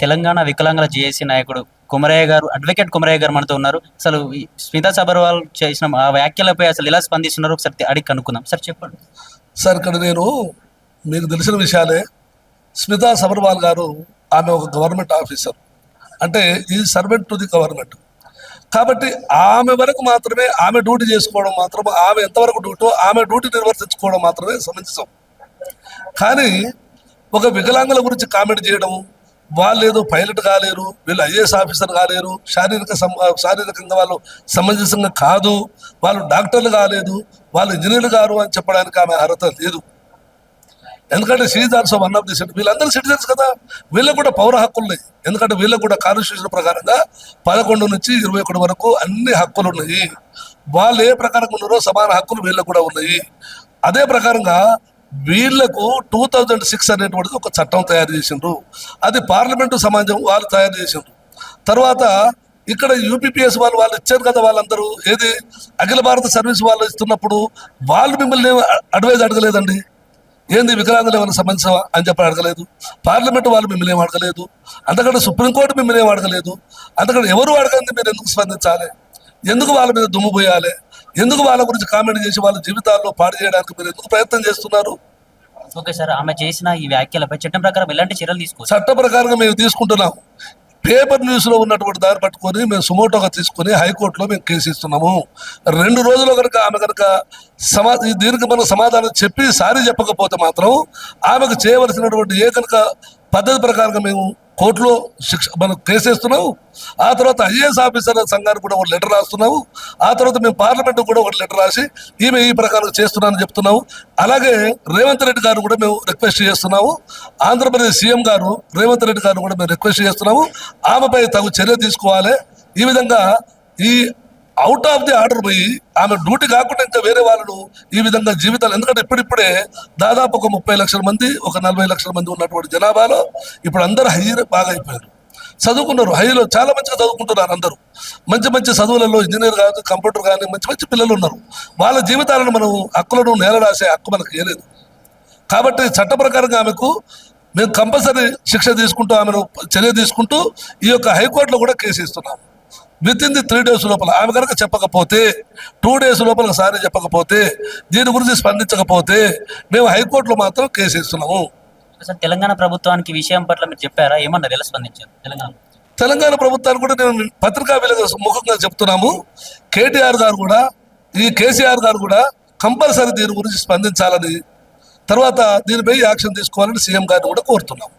తెలంగాణ వికలాంగుల జేఏసీ నాయకుడు కుమరయ్య గారు అడ్వకేట్ కుమరయ్య గారు మనతో ఉన్నారు. అసలు ఈ స్మితా సబర్వాల్ చేసిన ఆ వ్యాఖ్యలపై అసలు ఎలా స్పందిస్తున్నారు ఒకసారి అడిగి కనుక్కుందాం. సార్ చెప్పండి. సార్ ఇక్కడ నేను మీకు తెలిసిన విషయాలే. స్మితా సబర్వాల్ గారు ఆమె ఒక గవర్నమెంట్ ఆఫీసర్. అంటే ఈ సర్వెంట్ టు ది గవర్నమెంట్. కాబట్టి ఆమె వరకు మాత్రమే ఆమె డ్యూటీ చేసుకోవడం మాత్రం ఆమె ఎంతవరకు డ్యూటో ఆమె డ్యూటీ నిర్వర్తించుకోవడం మాత్రమే సమంజసం. కానీ ఒక వికలాంగుల గురించి కామెంట్ చేయడం వాళ్ళు ఏదో పైలట్ కాలేరు వీళ్ళు ఐఏఎస్ ఆఫీసర్ కాలేరు శారీరక సం- శారీరకంగా వాళ్ళు సమంజసంగా కాదు వాళ్ళు డాక్టర్లు కాలేదు వాళ్ళు ఇంజనీర్లు కారు అని చెప్పడానికి ఆమె అర్హత లేదు. ఎందుకంటే she's also one of the city వీళ్ళందరూ సిటిజన్స్ కదా. వీళ్ళకు కూడా పౌర హక్కులు ఉన్నాయి. ఎందుకంటే వీళ్ళకు కూడా కాన్స్టిట్యూషన్ ప్రకారంగా పదకొండు నుంచి ఇరవై ఒకటి వరకు అన్ని హక్కులు ఉన్నాయి. వాళ్ళు ఏ ప్రకారంగా ఉన్నారో సమాన హక్కులు వీళ్ళకు కూడా ఉన్నాయి. అదే ప్రకారంగా వీళ్ళకు టూ థౌజండ్ సిక్స్ అనేటువంటిది ఒక చట్టం తయారు చేసిండ్రు. అది పార్లమెంటు సమాజం వాళ్ళు తయారు చేసిండ్రు. తర్వాత ఇక్కడ యూపీపీఎస్ వాళ్ళు వాళ్ళు ఇచ్చారు కదా వాళ్ళందరూ. ఏది? అఖిల భారత సర్వీస్ వాళ్ళు ఇస్తున్నప్పుడు వాళ్ళు మిమ్మల్ని అడ్వైజ్ అడగలేదండి? ఏంది వికలాంగులు ఏమైనా సమస్య అని చెప్పి అడగలేదు? పార్లమెంట్ వాళ్ళు మిమ్మల్ని ఏం అడగలేదు? అంతకంటే సుప్రీంకోర్టు మిమ్మల్ని ఏం అడగలేదు? అంతకంటే ఎవరు అడగంది మీరు ఎందుకు స్పందించాలి? ఎందుకు వాళ్ళ మీద దుమ్ము పోయాలి? ఎందుకు వాళ్ళ గురించి కామెంట్ చేసి వాళ్ళ జీవితాల్లో పాడు చేయడానికి మీరు ఎందుకు ప్రయత్నం చేస్తున్నారు? ఓకే సార్ ఆమె చేసిన ఈ వ్యాఖ్యలపై చట్టం ప్రకారం ఎలాంటి చర్యలు తీసుకోవచ్చు? చట్ట ప్రకారంగా మేము తీసుకుంటున్నాం. పేపర్ న్యూస్లో ఉన్నటువంటి దారి పట్టుకొని మేము సుమోటోగా తీసుకొని హైకోర్టులో మేము కేసు ఇస్తున్నాము. రెండు రోజులు కనుక ఆమె కనుక సమా దీనికి మనం సమాధానం చెప్పి సారీ చెప్పకపోతే మాత్రం ఆమెకు చేయవలసినటువంటి ఏ కనుక పద్ధతి ప్రకారంగా మేము కోర్టులో శిక్ష మనం కేసు వేస్తున్నాము ఆ తర్వాత ఐఏఎస్ ఆఫీసర్ సంఘానికి కూడా ఒక లెటర్ రాస్తున్నావు ఆ తర్వాత మేము పార్లమెంట్ కూడా ఒక లెటర్ రాసి ఈమె ఈ ప్రకారం చేస్తున్నానని చెప్తున్నాము అలాగే రేవంత్ రెడ్డి గారు కూడా మేము రిక్వెస్ట్ చేస్తున్నాము ఆంధ్రప్రదేశ్ సీఎం గారు రేవంత్ రెడ్డి గారు కూడా మేము రిక్వెస్ట్ చేస్తున్నాము ఆమెపై తగు చర్య తీసుకోవాలి. ఈ విధంగా ఈ అవుట్ ఆఫ్ ది ఆర్డర్ పోయి ఆమె డ్యూటీ కాకుండా ఇంకా వేరే వాళ్ళు ఈ విధంగా జీవితాలు ఎందుకంటే ఇప్పుడిప్పుడే దాదాపు ఒక ముప్పై లక్షల మంది ఒక నలభై లక్షల మంది ఉన్నటువంటి జనాభాలో ఇప్పుడు అందరూ హై బాగా అయిపోయారు. చదువుకున్నారు హైలో చాలా మంచిగా చదువుకుంటున్నారు అందరూ. మంచి మంచి చదువులలో ఇంజనీర్ కాదు కంప్యూటర్ కానీ మంచి మంచి పిల్లలు ఉన్నారు. వాళ్ళ జీవితాలను మనం హక్కులను నేల రాసే హక్కు మనకు ఏలేదు కాబట్టి చట్ట ప్రకారంగా ఆమెకు మేము కంపల్సరీ శిక్ష తీసుకుంటూ ఆమెను చర్య తీసుకుంటూ ఈ యొక్క హైకోర్టులో కూడా కేసు ఇస్తున్నాము with in the three days లోపల. ఆమె కనుక చెప్పకపోతే టూ డేస్ లోపల సారీ చెప్పకపోతే దీని గురించి స్పందించకపోతే మేము హైకోర్టులో మాత్రం కేసు ఇస్తున్నాము సార్ తెలంగాణ ప్రభుత్వానికి విషయం పట్ల మీరు చెప్పారా? ఏమన్నారు? ఎలా స్పందించారు తెలంగాణ తెలంగాణ ప్రభుత్వానికి కూడా నేను పత్రికా విలువ ముఖంగా చెప్తున్నాము. కేటీఆర్ గారు కూడా ఈ కేసీఆర్ గారు కూడా కంపల్సరీ దీని గురించి స్పందించాలని తర్వాత దీనిపై యాక్షన్ తీసుకోవాలని సీఎం గారిని కూడా కోరుతున్నాము.